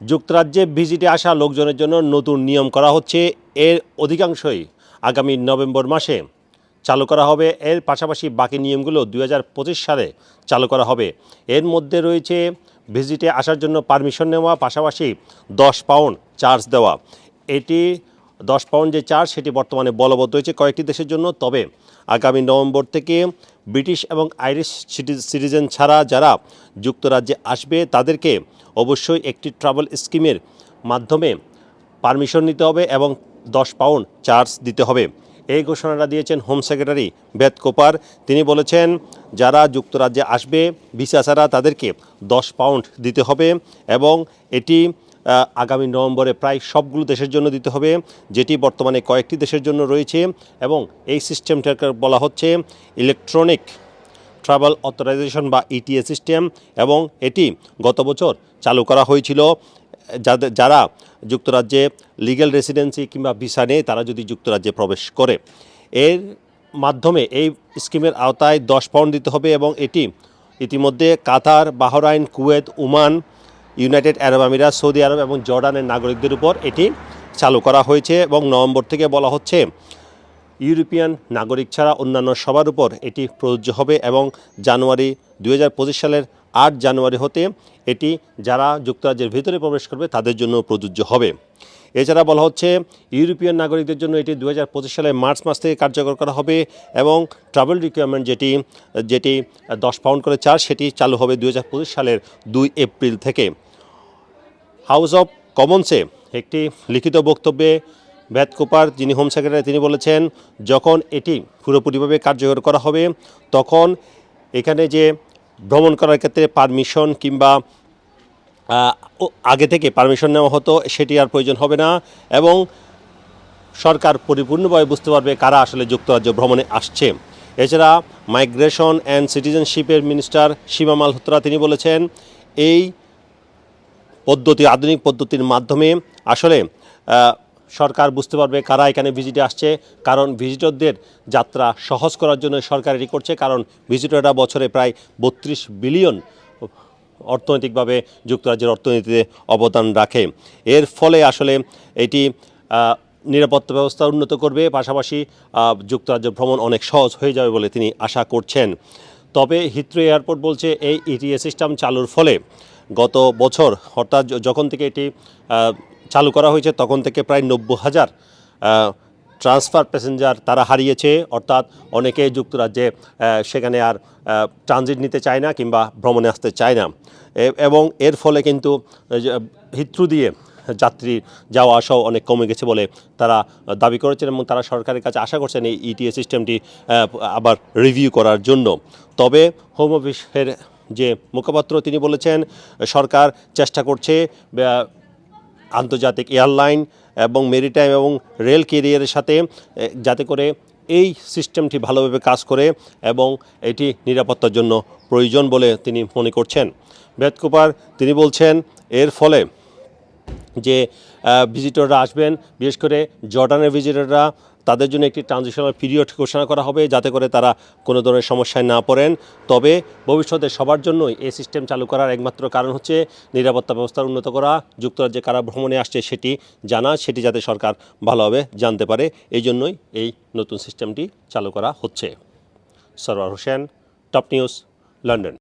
যুক্তরাজ্যে ভিজিটে আসা লোকজনের জন্য নতুন নিয়ম করা হচ্ছে। এর অধিকাংশই আগামী নভেম্বর মাসে চালু করা হবে। এর পাশাপাশি বাকি নিয়মগুলো দু হাজার পঁচিশ সালে চালু করা হবে। এর মধ্যে রয়েছে ভিজিটে আসার জন্য পারমিশন নেওয়া, পাশাপাশি দশ পাউন্ড চার্জ দেওয়া। এটি দশ পাউন্ড যে চার্জ, সেটি বর্তমানে বলবৎ রয়েছে কয়েকটি দেশের জন্য। তবে আগামী নভেম্বর থেকে ব্রিটিশ এবং আইরিশ সিটিজেন ছাড়া যারা যুক্তরাজ্যে আসবে, তাদেরকে অবশ্যই একটি ট্রাভেল স্কিমের মাধ্যমে পারমিশন নিতে হবে এবং দশ পাউন্ড চার্জ দিতে হবে। এই ঘোষণাটা দিয়েছেন হোম সেক্রেটারি বেদ কোপার। তিনি বলেছেন, যারা যুক্তরাজ্যে আসবে, ভিসা ছাড়া তাদেরকে দশ পাউন্ড দিতে হবে এবং এটি আগামী নভেম্বরে প্রায় সবগুলো দেশের জন্য দিতে হবে, যেটি বর্তমানে কয়েকটি দেশের জন্য রয়েছে এবং এই সিস্টেমটাকে বলা হচ্ছে ইলেকট্রনিক ট্রাভেল অথরাইজেশন বা ইটিএ সিস্টেম এবং এটি গত বছর চালু করা হয়েছিল। যাদের যারা যুক্তরাজ্যে লিগ্যাল রেসিডেন্সি কিংবা ভিসা নেই তারা যদি যুক্তরাজ্যে প্রবেশ করে। এর মাধ্যমে এই স্কিমের আওতায় দশ পাউন্ড দিতে হবে এবং এটি ইতিমধ্যে Qatar, Bahrain, Kuwait, Oman united Arab আমিরাত, সৌদি আরব এবং জর্ডানের নাগরিকদের উপর এটি চালু করা হয়েছে এবং নভেম্বর থেকে বলা হচ্ছে, ইউরোপিয়ান নাগরিক ছাড়া অন্যান্য সবার উপর এটি প্রযোজ্য হবে এবং জানুয়ারি দু হাজার পঁচিশ সালের আট জানুয়ারি হতে এটি যারা যুক্তরাজ্যের ভিতরে প্রবেশ করবে তাদের জন্য প্রযোজ্য হবে। এছাড়া বলা হচ্ছে, ইউরোপিয়ান নাগরিকদের জন্য এটি দু সালের মার্চ মাস থেকে কার্যকর করা হবে এবং ট্রাভেল রিকোয়ারমেন্ট যেটি যেটি দশ পাউন্ড করে চার্জ সেটি চালু হবে দু হাজার পঁচিশ সালের দুই এপ্রিল থেকে। হাউস অফ কমন্সে একটি লিখিত বক্তব্যে ব্যাত কোপার যিনি হোম সেক্রেটারি, তিনি বলেছেন, যখন এটি পুরোপুরিভাবে কার্যকর করা হবে, তখন এখানে যে ভ্রমণ করার ক্ষেত্রে পারমিশন কিংবা আগে থেকে পারমিশন নেওয়া হতো, সেটি আর প্রয়োজন হবে না এবং সরকার পরিপূর্ণভাবে বুঝতে পারবে কারা আসলে যুক্তরাজ্য ভ্রমণে আসছে। এছাড়া মাইগ্রেশন অ্যান্ড সিটিজেনশিপের মিনিস্টার সীমা মালহোত্রা তিনি বলেছেন, এই পদ্ধতি, আধুনিক পদ্ধতির মাধ্যমে আসলে সরকার বুঝতে পারবে কারা এখানে ভিজিটে আসছে। কারণ ভিজিটরদের যাত্রা সহজ করার জন্য সরকার এটি করছে, কারণ ভিজিটররা বছরে প্রায় বত্রিশ বিলিয়ন অর্থনৈতিকভাবে যুক্তরাজ্যের অর্থনীতিতে অবদান রাখে। এর ফলে আসলে এটি নিরাপত্তা ব্যবস্থা উন্নত করবে, পাশাপাশি যুক্তরাজ্য ভ্রমণ অনেক সহজ হয়ে যাবে বলে তিনি আশা করছেন। তবে হিথ্রো এয়ারপোর্ট বলছে, এই ইটিএ সিস্টেম চালুর ফলে গত বছর, অর্থাৎ যখন থেকে এটি চালু করা হয়েছে, তখন থেকে প্রায় নব্বই হাজার ট্রান্সফার প্যাসেঞ্জার তারা হারিয়েছে। অর্থাৎ অনেকে যুক্তরাজ্যে সেখানে আর ট্রানজিট নিতে চায় না কিংবা ভ্রমণে আসতে চায় না। এবং এর ফলে কিন্তু হিত্রু দিয়ে যাত্রী যাওয়া আসাও অনেক কমে গেছে বলে তারা দাবি করেছেন এবং তারা সরকারের কাছে আশা করছেন এই ইটিএ সিস্টেমটি আবার রিভিউ করার জন্য। তবে হোম অফিসের যে মুখপাত্র তিনি বলেছেন, সরকার চেষ্টা করছে আন্তর্জাতিক এয়ারলাইন এবং মেরিটাইম এবং রেল কেরিয়ারের সাথে যাতে করে এই সিস্টেমটি ভালোভাবে কাজ করে এবং এটি নিরাপত্তার জন্য প্রয়োজন বলে তিনি মনে করছেন। বেদ কুপার তিনি বলছেন, এর ফলে যে ভিজিটররা আসবেন, বিশেষ করে জর্ডানের ভিজিটররা তাদের জন্য একটি ট্রানজিশনাল পিরিয়ড ঘোষণা করা হবে যাতে করে তারা কোনো ধরনের সমস্যায় না পড়েন। তবে ভবিষ্যতে সবার জন্যই এই সিস্টেম চালু করার একমাত্র কারণ হচ্ছে নিরাপত্তা ব্যবস্থা উন্নত করা, যুক্তরাজ্যে কারা ভ্রমণে আসছে সেটি জানা, সেটি যাতে সরকার ভালোভাবে জানতে পারে। এই জন্যই এই নতুন সিস্টেমটি চালু করা হচ্ছে। Sarwar Hossain top news London